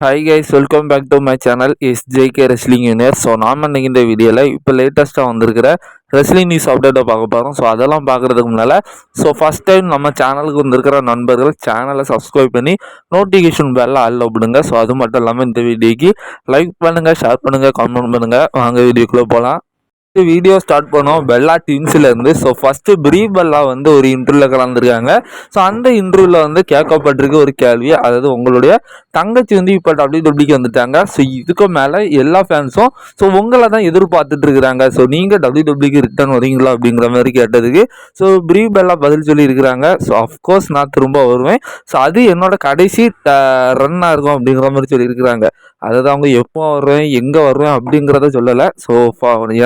Hi guys welcome back to my channel is JK wrestling junior so நாம் இன்னைக்கு இந்த வீடியோவில் இப்போ லேட்டஸ்ட்டாக வந்திருக்கிற ரெஸ்லிங் நியூஸ் அப்டேட்டை பார்க்க போகிறோம் ஸோ அதெல்லாம் பார்க்குறதுக்கு முன்னால் ஸோ ஃபஸ்ட் டைம் நம்ம சேனலுக்கு வந்திருக்கிற நண்பர்கள் சேனலை சப்ஸ்கிரைப் பண்ணி நோட்டிஃபிகேஷன் பெல்ல ஆளில் விடுங்க. ஸோ அது மட்டும் இல்லாமல் இந்த வீடியோக்கு லைக் பண்ணுங்கள் ஷேர் பண்ணுங்கள் கமெண்ட் பண்ணுங்கள் வாங்க வீடியோக்குள்ளே போகலாம் வீடியோ ஸ்டார்ட் பண்ணோம். பெல்லா டீம்ஸ்லேருந்து ஸோ ஃபஸ்ட்டு ப்ரீ பெல்லா வந்து ஒரு இன்டர்வியூவில் கலந்துருக்காங்க. ஸோ அந்த இன்டர்வியூவில் வந்து கேட்கப்பட்டிருக்க ஒரு கேள்வி அதாவது உங்களுடைய தங்கச்சி வந்து இப்போ டபிள்யூ டபிள்யூக்கு வந்துட்டாங்க. ஸோ இதுக்கு மேலே எல்லா ஃபேன்ஸும் ஸோ உங்களை தான் எதிர்பார்த்துட்டு இருக்கிறாங்க. ஸோ நீங்கள் டபிள்யூ டபிள்யூக்கு ரிட்டர்ன் வரீங்களா அப்படிங்கிற மாதிரி கேட்டதுக்கு ஸோ ப்ரீ பெல்லா பதில் சொல்லியிருக்கிறாங்க ஸோ அஃப்கோர்ஸ் நான் திரும்ப வருவேன். ஸோ அது என்னோட கடைசி ரன்னாக இருக்கும் அப்படிங்கிற மாதிரி சொல்லியிருக்கிறாங்க அதாவது அவங்க எப்போ வருவேன் எங்கே வருவேன் அப்படிங்கிறத சொல்லலை. ஸோ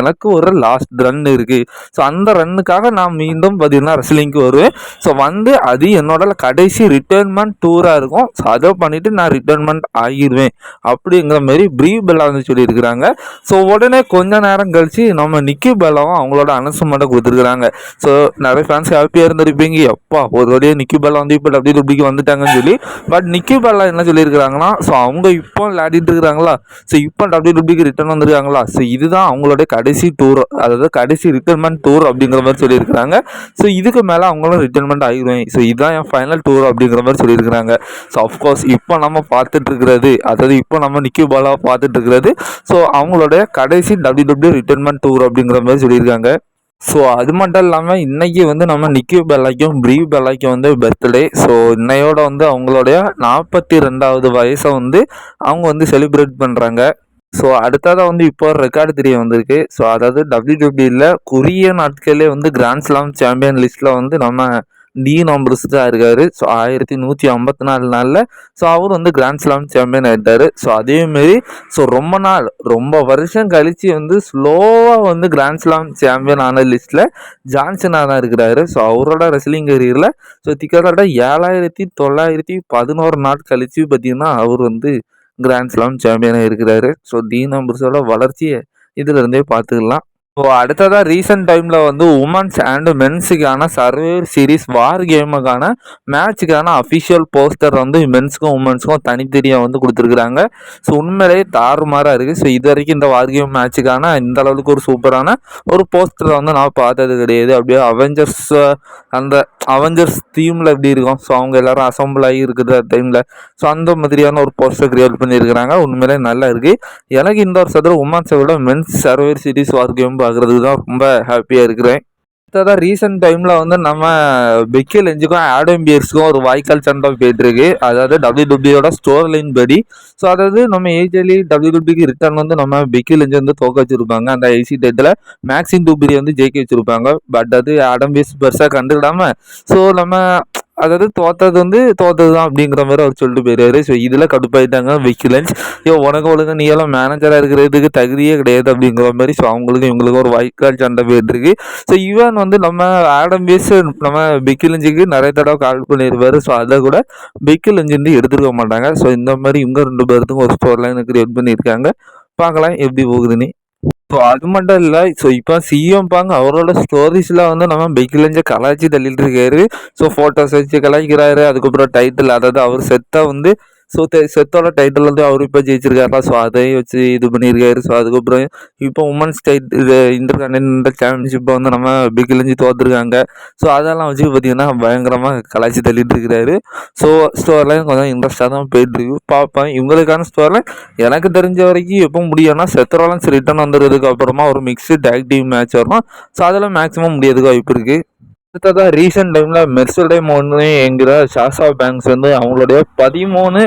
எனக்கு ஒரு லாஸ்ட் ரன் இருக்குது ஸோ அந்த ரன்னுக்காக நான் மீண்டும் பார்த்தீங்கன்னா ரெஸ்லிங்க்கு வருவேன். ஸோ வந்து அது என்னோட கடைசி ரிட்டர்ன்மெண்ட் டூராக இருக்கும். ஸோ அதை பண்ணிவிட்டு நான் ரிட்டர்ன்மெண்ட் ஆகிடுவேன் அப்படிங்கிற மாதிரி ப்ரீ பெல்லா வந்து சொல்லியிருக்கிறாங்க. ஸோ உடனே கொஞ்ச நேரம் கழித்து நம்ம நிக்கி பெல்லாவும் அவங்களோட அனௌன்ஸ்மெண்ட்டை கொடுத்துருக்குறாங்க. ஸோ நிறைய ஃபேன்ஸ் ஹாப்பியாக இருந்திருப்பீங்க. எப்பா ஒரு வழியாக நிக்கி பெல்லா வந்து இப்போ டபிள்யூ டபிள்யூக்கு வந்துட்டாங்கன்னு சொல்லி. பட் நிக்கி பெல்லா என்ன சொல்லியிருக்கிறாங்கன்னா ஸோ அவங்க இப்போ விளையாடிட்டு இருக்கிறாங்களா ஸோ இப்போ டபிள்யூ டபிள்யூக்கு ரிட்டர்ன் வந்திருக்காங்களா? ஸோ இதுதான் அவங்களோட கடைசி டூர் அதாவது கடைசி ரிட்டர்மெண்ட் டூர் அப்படிங்கிற மாதிரி சொல்லியிருக்கிறாங்க. ஸோ இதுக்கு மேலே அவங்களும் ரிட்டர்மெண்ட் ஆகிடுவேன் ஸோ இதுதான் என் ஃபைனல் டூர் அப்படிங்கிற மாதிரி சொல்லியிருக்கிறாங்க. ஸோ அஃப்கோர்ஸ் இப்போ நம்ம பார்த்துட்டு இருக்கிறது அதாவது இப்போ நம்ம நிக்கி பாலாவை பார்த்துட்டு இருக்கிறது. ஸோ அவங்களோட கடைசி டபிள்யூ டபிள்யூ ரிட்டர்மெண்ட் டூர் அப்படிங்கிற மாதிரி சொல்லியிருக்காங்க. ஸோ அது மட்டும் இல்லாமல் இன்றைக்கி வந்து நம்ம நிக்கி பெல்லாக்கும் ப்ரீவ் பெல்லாக்கும் வந்து பர்த்டே ஸோ இன்னையோட வந்து அவங்களுடைய நாற்பத்தி ரெண்டாவது வயசை வந்து அவங்க வந்து செலிப்ரேட் பண்ணுறாங்க ஸோ அடுத்ததாக வந்து இப்போ ரெக்கார்டு தெரிய வந்திருக்கு. ஸோ அதாவது டபிள்யூ டபிள்யூவில் குறுகிய நாட்களே வந்து கிராண்ட் ஸ்லாம் சாம்பியன் லிஸ்ட்டில் வந்து நம்ம டி நம்பர்ஸ் தான் இருக்கார். ஸோ ஆயிரத்தி நூற்றி ஐம்பத்தி நாலு நாளில் ஸோ அவர் வந்து கிராண்ட் ஸ்லாம் சாம்பியன் ஆகிட்டார் ஸோ அதேமாரி ஸோ ரொம்ப நாள் ரொம்ப வருஷம் கழித்து வந்து ஸ்லோவாக வந்து கிராண்ட் ஸ்லாம் சாம்பியன் ஆன லிஸ்ட்டில் ஜான்சனாக தான் இருக்கிறாரு. ஸோ அவரோட ரெஸ்லிங் கரியரில் ஸோ கிட்டத்தட்ட ஏழாயிரத்தி தொள்ளாயிரத்தி பதினோரு நாள் கழித்து பார்த்திங்கன்னா அவர் வந்து கிராண்ட் ஸ்லாம் சாம்பியனாக இருக்கிறாரு. ஸோ டி நம்பர்ஸோட வளர்ச்சியை இதிலிருந்தே பார்த்துக்கலாம். ஸோ அடுத்ததாக ரீசெண்ட் டைமில் வந்து உமன்ஸ் அண்டு மென்ஸுக்கான சர்வேர் சீரீஸ் வார் கேமுக்கான மேட்சுக்கான அஃபிஷியல் போஸ்டர் வந்து மென்ஸுக்கும் உமன்ஸுக்கும் தனித்தனியாக வந்து கொடுத்துருக்குறாங்க. ஸோ உண்மையிலேயே தாறுமாறாக இருக்குது ஸோ இது வரைக்கும் இந்த வார் கேம் மேட்சுக்கான இந்த அளவுக்கு ஒரு சூப்பரான ஒரு போஸ்டரை வந்து நான் பார்த்தது கிடையாது. அப்படியே அவெஞ்சர்ஸ் அந்த அவெஞ்சர்ஸ் தீமில் எப்படி இருக்கும்? ஸோ அவங்க எல்லோரும் அசம்பிள் ஆகி இருக்கிற டைமில் ஸோ அந்த மாதிரியான ஒரு போஸ்டர் க்ரியேட் பண்ணியிருக்கிறாங்க. உண்மையிலே நல்லா இருக்குது எனக்கு இந்த வருஷத்தில் உமன்ஸை விட men's Survivor Series War Game பார்க்குறதுக்கு தான் ரொம்ப ஹாப்பியாக இருக்கிறேன். அடுத்ததான் ரீசெண்ட் டைமில் வந்து நம்ம பிக்கில் லெஞ்சுக்கும் ஆடம் பியர்ஸுக்கும் ஒரு வாய்க்கால் சண்டை போயிட்டுருக்கு. அதாவது டபிள்யூ டபிள்யூட ஸ்டோர் லைன் படி. ஸோ அதாவது நம்ம ஏஜியலி டபிள்யூ டபிள்யூக்கு ரிட்டர்ன் வந்து நம்ம பிக்கில் லெஞ்சு வந்து தோக்க வச்சுருப்பாங்க. அந்த ஐசி டேட்டில் மேக்ஸின் டூபிரி வந்து ஜெயிக்க வச்சுருப்பாங்க. பட் அது ஆடம் பியர்ஸ் பெருசாக கண்டுக்கிடாமல் ஸோ நம்ம அதாவது தோத்தது வந்து தோத்தது தான் அப்படிங்கிற மாதிரி அவர் சொல்லிட்டு போயிடுவாரு ஸோ இதில் கடுப்பாயிட்டாங்க விக்கிலன்ஸ் ஐயோ உனக்கு ஒழுங்கு நீ எல்லாம் மேனேஜராக இருக்கிறதுக்கு தகுதியே கிடையாது அப்படிங்கிற மாதிரி. ஸோ அவங்களுக்கு இவங்களுக்கு ஒரு வாய்க்கால் சண்டை போயிட்டுருக்கு. ஸோ ஈவன் வந்து நம்ம ஆடம் பேஸ் நம்ம பிக்கிலஞ்சுக்கு நிறைய தடவை கால் பண்ணியிருப்பார் ஸோ அதை கூட பிக்கிலஞ்சு வந்து எடுத்துருக்க மாட்டாங்க. ஸோ இந்த மாதிரி இவங்க ரெண்டு பேர்த்துக்கும் ஒரு ஸ்டோர் லைன் கிரியேட் பண்ணியிருக்காங்க. பார்க்கலாம் எப்படி போகுதுன்னு. ஸோ அது மட்டும் இல்லை ஸோ இப்போ சிஎம் பாங்க அவரோட ஸ்டோரிஸில் வந்து நம்ம பைக்கிலேருந்து கலாச்சி தள்ளிட்டு இருக்காரு. ஸோ ஃபோட்டோஸ் வச்சு கலாய்க்கிறாரு அதுக்கப்புறம் டைட்டில் அதாவது அவர் செத்தாக வந்து ஸோ செத்தோட டைட்டில் வந்து அவர் இப்போ ஜெயிச்சிருக்காருலாம் ஸோ அதையும் வச்சு இது பண்ணியிருக்காரு. ஸோ அதுக்கப்புறம் இப்போ உமன்ஸ் டைட் இது இன்டர் கண்டினென்டல் சாம்பியன்ஷிப்பை வந்து நம்ம பிகிலிஞ்சு தோற்றுருக்காங்க ஸோ அதெல்லாம் வச்சு பார்த்திங்கன்னா பயங்கரமாக கலாச்சி தள்ளிட்டு இருக்கிறாரு. ஸோ ஸ்டோர்லாம் கொஞ்சம் இன்ட்ரெஸ்ட்டாக தான் போயிட்டுருக்கு. பார்ப்பேன். இவங்களுக்கான ஸ்டோரில் எனக்கு தெரிஞ்ச வரைக்கும் எப்போ முடியும்னா செத்தரோலன்ஸ் ரிட்டன் வந்துடுறதுக்கு அப்புறமா ஒரு மிக்ஸ்டு டேக் டீம் மேட்ச் வரும். ஸோ அதில் மேக்ஸிமம் முடியாதுக்கு வாய்ப்பு இருக்குது அடுத்ததாக ரீசெண்ட் டைமில் மெர்சல் டைம் ஒன்று என்கிற ஷாசா பேங்க்ஸ் வந்து அவங்களுடைய பதிமூணு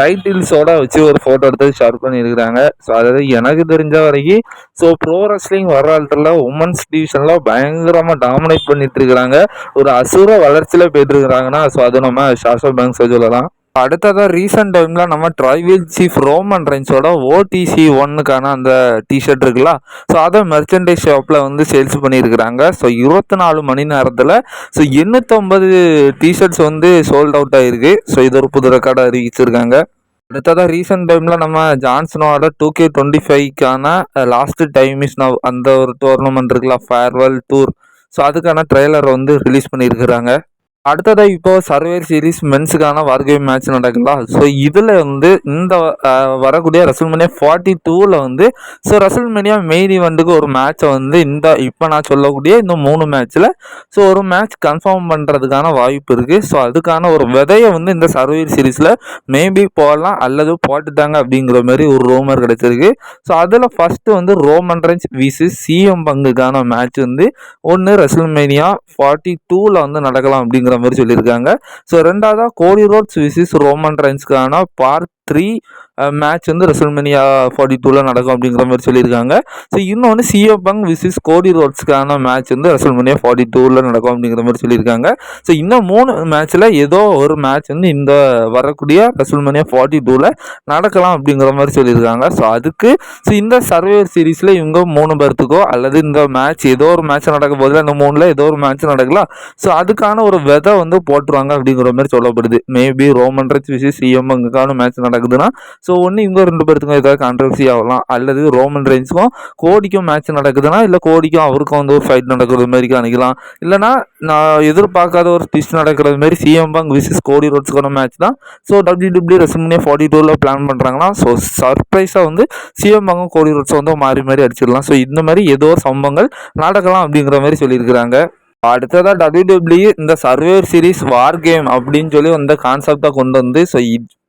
டைட்டில்ஸோட வச்சு ஒரு ஃபோட்டோ எடுத்து ஷேர் பண்ணியிருக்கிறாங்க. ஸோ அதாவது எனக்கு தெரிஞ்ச வரைக்கும் ஸோ ப்ரோ ரெஸ்லிங் வர உமன்ஸ் டிவிஷனில் பயங்கரமாக டாமினேட் பண்ணிட்டு இருக்கிறாங்க ஒரு அசுர வளர்ச்சியில் போயிட்டு இருக்கிறாங்கன்னா ஸோ அது நம்ம ஷாஷா பேங்க்ஸை சொல்லலாம். அடுத்ததாக ரீசெண்ட் டைமில் நம்ம ட்ரைவில் சீஃப் ரோமன் ரைன்ஸோட ஓடிசி ஒன்னுக்கான அந்த டிஷர்ட் இருக்குல்ல ஸோ அதை மெர்ச்சன்டைஸ் ஷாப்பில் வந்து சேல்ஸ் பண்ணியிருக்கிறாங்க. ஸோ இருபத்தி நாலு மணி நேரத்தில் ஸோ எண்ணூற்றம்பது டிஷர்ட்ஸ் வந்து சோல்ட் அவுட் ஆகிருக்கு ஸோ இது ஒரு புது ரெக்கார்டாக அறிவிச்சிருக்காங்க. அடுத்ததாக ரீசெண்ட் டைமில் நம்ம ஜான்சனோட டூ கே டுவெண்ட்டி ஃபைவ்க்கான லாஸ்ட் டைம் இஸ் நவ் அந்த ஒரு டோர்னமெண்ட் இருக்குல்ல ஃபேர்வெல் டூர் ஸோ அதுக்கான ட்ரெய்லர் வந்து ரிலீஸ் பண்ணியிருக்கிறாங்க. அடுத்ததாக இப்போ சர்வேர் சீரிஸ் மென்ஸுக்கான வார்கேம் மேட்ச் நடக்கலாம். ஸோ இதில் வந்து இந்த வரக்கூடிய ரசல்மனியா ஃபார்ட்டி டூவில் வந்து ஸோ ரசல்மனியா மெயின் ஈவெண்ட்டுக்கு ஒரு மேட்ச்சை வந்து இந்த இப்போ நான் சொல்லக்கூடிய இந்த மூணு மேட்ச்சில் ஸோ ஒரு மேட்ச் கன்ஃபார்ம் பண்ணுறதுக்கான வாய்ப்பு இருக்குது ஸோ அதுக்கான ஒரு விதையை வந்து இந்த சர்வேர் சீரிஸில் மேபி போடலாம் அல்லது போட்டுட்டாங்க அப்படிங்கிற மாதிரி ஒரு ரோமர் கிடச்சிருக்கு. ஸோ அதில் ஃபஸ்ட்டு வந்து ரோமன் ரன்ஸ் விசி சிஎம் பங்குக்கான மேட்ச் வந்து ஒன்று ரசல்மேனியா ஃபார்ட்டி டூவில் வந்து நடக்கலாம் அப்படிங்கிற மாதிரி சொல்லியிருக்காங்க. ஸோ ரெண்டாவதாக கோடி ரோட்ஸ் விசிஸ் ரோமன் ரைன்ஸ்க்கான பார்க் த்ரீ மேட்ச் வந்து ரெசல்மெனியா ஃபார்ட்டி டூவில் நடக்கும் அப்படிங்கிற மாதிரி சொல்லியிருக்காங்க. ஸோ இன்னொன்று சிஓ பங் விசிஸ் கோடி ரோட்ஸ்க்கான மேட்ச் வந்து ரெசல்மெனியா ஃபார்ட்டி டூவில் நடக்கும் அப்படிங்கிற மாதிரி சொல்லியிருக்காங்க. ஸோ இன்னும் மூணு மேட்ச்சில் ஏதோ ஒரு மேட்ச் வந்து இந்த வரக்கூடிய ரெசல்மெனியா ஃபார்ட்டி டூவில் நடக்கலாம் அப்படிங்கிற மாதிரி சொல்லியிருக்காங்க. ஸோ அதுக்கு ஸோ இந்த சர்வேர் சீரீஸில் இவங்க மூணு பேர்த்துக்கோ அல்லது இந்த மேட்ச் ஏதோ ஒரு மேட்ச் நடக்க போதில் இந்த மூணில் ஏதோ ஒரு மேட்ச் நடக்கலாம். ஸோ அதுக்கான ஒரு விதை வந்து போட்டுருவாங்க அப்படிங்கிற மாதிரி சொல்லப்படுது. Maybe Roman Reigns VS CM அங்குக்கான match நடக்குதுன்னா ஸோ ஒன்று இவங்க ரெண்டு பேர்த்துக்கும் ஏதாவது கான்ட்ரவர்சி ஆகலாம். அல்லது ரோமன் ரெயின்ஸுக்கும் கோடிக்கும் மேட்ச் நடக்குதுன்னா இல்லை கோடிக்கும் அவருக்கும் வந்து ஒரு ஃபைட் நடக்கிறது மாதிரி காணிக்கலாம். இல்லைனா நான் எதிர்பார்க்காத ஒரு ட்விஸ்ட் நடக்கிறது மாதிரி சிஎம் பங்க் விசிஸ் கோடி ரோட்ஸுக்கான மேட்ச் தான். So W W WrestleMania forty டூவில் பிளான் பண்ணுறாங்கன்னா ஸோ சர்ப்ரைஸாக வந்து சிஎம் பங்கும் கோடி ரோட்ஸ் வந்து மாறி மாறி அடிச்சிடலாம். ஸோ இந்த மாதிரி ஏதோ சம்பவங்கள் நடக்கலாம் அப்படிங்கிற மாதிரி சொல்லியிருக்கிறாங்க. அடுத்ததாக டபிள்யூ இந்த சர்வேர் சீரிஸ் வார் கேம் அப்படின்னு சொல்லி அந்த கான்செப்டாக கொண்டு வந்து ஸோ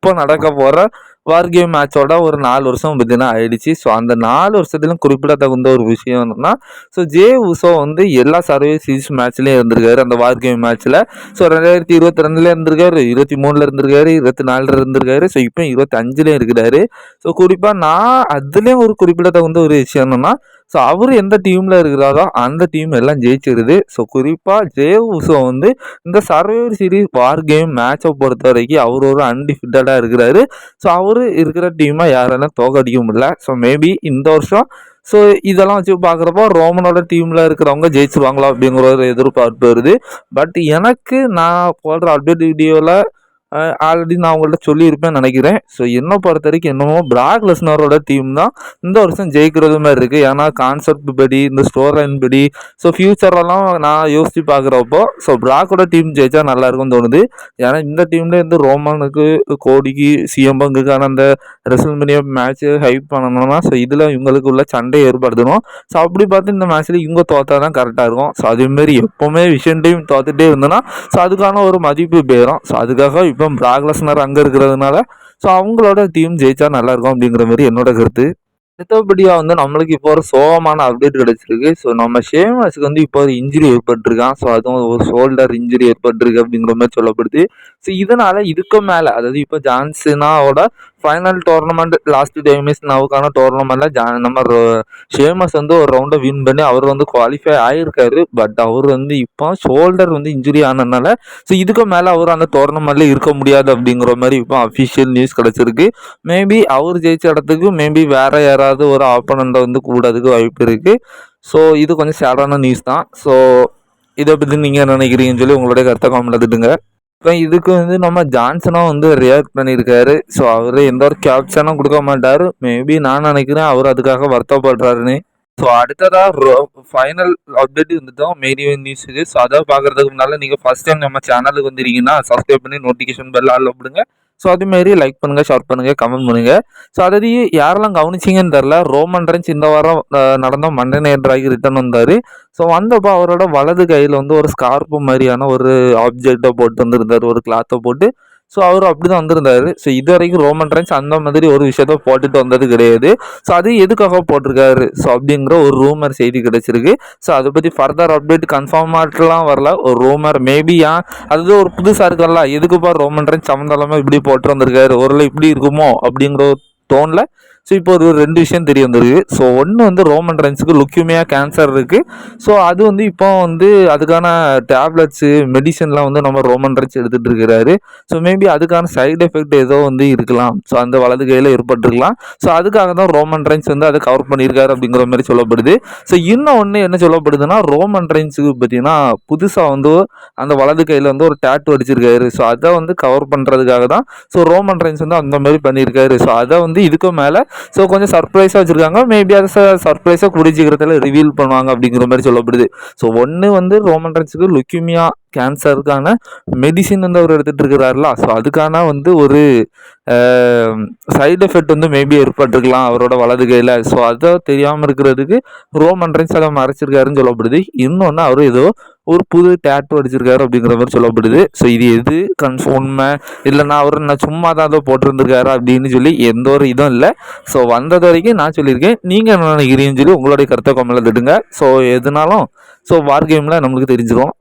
இப்போ நடக்க போகிற வார் கேம் மேட்சோட ஒரு நாலு வருஷம் பார்த்தீங்கன்னா ஆயிடுச்சு. ஸோ அந்த நாலு வருஷத்துலையும் குறிப்பிடத்தகுந்த ஒரு விஷயம் என்னன்னா ஸோ ஜே உசோ வந்து எல்லா சர்வே சீரிஸ் மேட்ச்லேயும் இருந்திருக்காரு. அந்த வார் கேம் மேட்ச்சில் ஸோ ரெண்டாயிரத்தி இருபத்தி ரெண்டுல இருந்திருக்காரு இருபத்தி மூணில் இருந்திருக்காரு இருபத்தி நாலில் இருந்திருக்காரு. ஸோ இப்போ இருபத்தி அஞ்சுலேயும் இருக்கிறாரு. ஸோ குறிப்பாக நான் அதுலேயும் ஒரு குறிப்பிடத்தகுந்த ஒரு விஷயம் என்னன்னா ஸோ அவர் எந்த டீமில் இருக்கிறாரோ அந்த டீம் எல்லாம் ஜெயிச்சிருது. ஸோ குறிப்பாக ஜே உசோ வந்து இந்த சர்வைவர் சீரீஸ் வார் கேம் மேட்சை பொறுத்த வரைக்கும் அவர் ஒரு அன்டிஃபிட்டடாக இருக்கிறாரு. ஸோ அவர் இருக்கிற டீமை யாரெல்லாம் தோக்கடிக்க முடியல. ஸோ மேபி இந்த வருஷம் ஸோ இதெல்லாம் வச்சு பார்க்குறப்போ ரோமனோட டீமில் இருக்கிறவங்க ஜெயிச்சிருவாங்களா அப்படிங்கிற ஒரு எதிர்பார்ப்பு வருது. பட் எனக்கு நான் போடுற அப்டேட் வீடியோவில் ஆல்ரெடி நான் உங்கள்கிட்ட சொல்லியிருப்பேன் நினைக்கிறேன். ஸோ என்னை பொறுத்த வரைக்கும் என்னமோ பிராக் லெஸ்னரோட டீம் தான் இந்த வருஷம் ஜெயிக்கிறது மாதிரி இருக்குது ஏன்னா கான்செப்ட் படி இந்த ஸ்டோர் லைன் படி ஸோ ஃப்யூச்சரெல்லாம் நான் யோசித்து பார்க்குறப்போ ஸோ பிராக்கோட டீம் ஜெயிச்சா நல்லா இருக்கும்னு தோணுது. ஏன்னா இந்த டீமில் இருந்து ரோமனுக்கு கோடிக்கு சிஎம்பங்குக்கான அந்த ரெசல்மேனியா மேட்ச் ஹைப் பண்ணணும்னா ஸோ இதில் இவங்களுக்கு உள்ள சண்டை ஏற்படுத்தணும். ஸோ அப்படி பார்த்து இந்த மேட்ச்சில் இவங்க தோத்தா தான் கரெக்டாக இருக்கும். ஸோ அதேமாரி எப்போவுமே விஷன் டீம் தோத்துட்டே இருந்தோன்னா ஸோ அதுக்கான ஒரு மதிப்பு போயிடும் ஸோ அதுக்காக இப்போ பிராக்லஸ்னர் அங்கே இருக்கிறதுனால ஸோ அவங்களோட டீம் ஜெயிச்சா நல்லாயிருக்கும் அப்படிங்கிற மாதிரி என்னோட கருத்து. அடுத்தபடியாக வந்து நம்மளுக்கு இப்போ ஒரு சோகமான அப்டேட் கிடச்சிருக்கு. ஸோ நம்ம ஷேமஸுக்கு வந்து இப்போ ஒரு இன்ஜுரி ஏற்பட்டிருக்கான். ஸோ அதுவும் ஒரு ஷோல்டர் இன்ஜுரி ஏற்பட்டிருக்கு அப்படிங்கிற மாதிரி சொல்லப்படுது. ஸோ இதனால் இதுக்கு மேலே அதாவது இப்போ ஜான்சனாவோட final tournament last time is நவுக்கான டோர்னமெண்ட்டில் ஜா நம்ம ஷேமஸ் வந்து ஒரு ரவுண்டை வின் பண்ணி அவர் வந்து குவாலிஃபை ஆகியிருக்காரு பட் அவர் வந்து இப்போ ஷோல்டர் வந்து இன்ஜுரி ஆனதுனால ஸோ இதுக்கு மேலே அவர் அந்த டோர்னமெண்ட்டில் இருக்க முடியாது அப்படிங்கிற மாதிரி இப்போ அஃபிஷியல் நியூஸ் கிடச்சிருக்கு. மேபி அவர் ஜெயிச்ச இடத்துக்கு மேபி வேறு யாராவது ஒரு ஆப்பனண்ட்டை வந்து கூடாதுக்கு வாய்ப்பு இருக்குது ஸோ இது கொஞ்சம் சேடான நியூஸ் தான். ஸோ இதை பற்றி நீங்கள் நினைக்கிறீங்கன்னு சொல்லி உங்களுடைய கருத்தை காமெண்ட் இப்போ இதுக்கு வந்து நம்ம ஜான்சனாக வந்து ரியாக்ட் பண்ணியிருக்காரு. ஸோ அவர் எந்த ஒரு கேப்ஷனும் கொடுக்க மாட்டார். மேபி நான் நினைக்கிறேன் அவர் அதுக்காக வருத்தப்படுறாருன்னு. ஸோ அடுத்ததாக ஃபைனல் அப்டேட் வந்துட்டோம். மெயின் நியூஸுக்கு ஸோ அதை பார்க்குறதுக்கு முன்னால் நீங்கள் ஃபஸ்ட் டைம் நம்ம சேனலுக்கு வந்துருக்கீங்கன்னா சப்ஸ்கிரைப் பண்ணி நோட்டிஃபிகேஷன் பெல் ஆல் விடுங்க ஸோ அதேமாரி லைக் பண்ணுங்கள் ஷேர் பண்ணுங்கள் கமெண்ட் பண்ணுங்கள் ஸோ அதாவது யாரெல்லாம் கவனிச்சிங்கன்னு தெரில ரோமன் ரென்ஸ் இந்த வாரம் நடந்த மண்டே நைட் ராகி ரிட்டர்ன் வந்தார். ஸோ வந்தப்போ அவரோட வலது கையில் வந்து ஒரு ஸ்கார்ப்பு மாதிரியான ஒரு ஆப்ஜெக்டை போட்டு வந்திருந்தார் ஒரு கிளாத்தை போட்டு. ஸோ அவர் அப்படி தான் வந்திருந்தார். ஸோ இது வரைக்கும் ரோமன் ரென்ஸ் அந்த மாதிரி ஒரு விஷயத்த போட்டுட்டு வந்தது கிடையாது. ஸோ அது எதுக்காக போட்டிருக்காரு? ஸோ அப்படிங்கிற ஒரு ரூமர் செய்தி கிடைச்சிருக்கு. ஸோ அதை பற்றி ஃபர்தர் அப்டேட் கன்ஃபார்ம் கன்ஃபார்மாகலாம் வரல. ஒரு ரூமர் மேபி ஏன் அது ஒரு புதுசாக இருக்கல எதுக்குப்பா ரோமன் ட்ரென்ஸ் சம்மந்தளமாக இப்படி போட்டு வந்திருக்காரு? ஒரு இப்படி இருக்குமோ? அப்படிங்கிற ஒரு டோனில் ஸோ இப்போ ஒரு ரெண்டு விஷயம் தெரிய வந்திருக்கு. ஸோ ஒன்று வந்து ரோமன் ரைன்ஸுக்கு லுக்கியமியா கேன்சர் இருக்குது ஸோ அது வந்து இப்போ வந்து அதுக்கான டேப்லெட்ஸு மெடிசன்லாம் வந்து நம்ம ரோமன் ரைன்ஸ் எடுத்துகிட்டு இருக்கிறாரு. ஸோ மேபி அதுக்கான சைடு எஃபெக்ட் ஏதோ வந்து இருக்கலாம். ஸோ அந்த வலது கையில் ஏற்பட்டிருக்கலாம். ஸோ அதுக்காக தான் ரோமன் ரைன்ஸ் வந்து அதை கவர் பண்ணியிருக்காரு அப்படிங்கிற மாதிரி சொல்லப்படுது. ஸோ இன்னும் ஒன்று என்ன சொல்லப்படுதுன்னா ரோமன் ரைன்ஸுக்கு பார்த்தீங்கன்னா புதுசாக வந்து அந்த வலது கையில் வந்து ஒரு டேட்டு அடிச்சிருக்காரு. ஸோ அதை வந்து கவர் பண்ணுறதுக்காக தான். ஸோ ரோமன் ரைன்ஸ் வந்து அந்த மாதிரி பண்ணியிருக்காரு. ஸோ அதை வந்து இதுக்கு மேலே ஸோ கொஞ்சம் சர்ப்ரைஸாக வச்சுருக்காங்க. மேபி அதை சர்ப்ரைஸாக கூடிய சீக்கிரத்தில் ரிவீல் பண்ணுவாங்க அப்படிங்கிற மாதிரி சொல்லப்படுது. ஸோ ஒன்று வந்து ரோமன் ரன்ஸுக்கு லுக்கியூமியா கேன்சருக்கான மெடிசின் வந்து அவர் எடுத்துகிட்டு இருக்கிறாருல. ஸோ அதுக்கான வந்து ஒரு சைடு எஃபெக்ட் வந்து மேபி ஏற்பட்டிருக்கலாம் அவரோட வலது கையில். ஸோ அதை தெரியாமல் இருக்கிறதுக்கு ரோமன் ரன்ஸ் அதை மறைச்சிருக்காருன்னு சொல்லப்படுது. இன்னொன்று அவர் ஏதோ ஒரு புது டேட்டு அடிச்சிருக்காரு அப்படிங்கிற மாதிரி சொல்லப்படுது. ஸோ இது எது? கன்ஃப் உண்மை. இல்லைனா அவர் நான் சும்மா தான் அதை போட்டிருந்திருக்காரு அப்படின்னு சொல்லி எந்த ஒரு இதுவும் இல்லை. ஸோ வந்தது வரைக்கும் நான் சொல்லியிருக்கேன். நீங்கள் என்ன நினைக்கிறீங்கன்னு சொல்லி உங்களுடைய கருத்தை கம்மல திட்டுங்க. ஸோ எதுனாலும் ஸோ வார் கேமில் நம்மளுக்கு தெரிஞ்சிடும்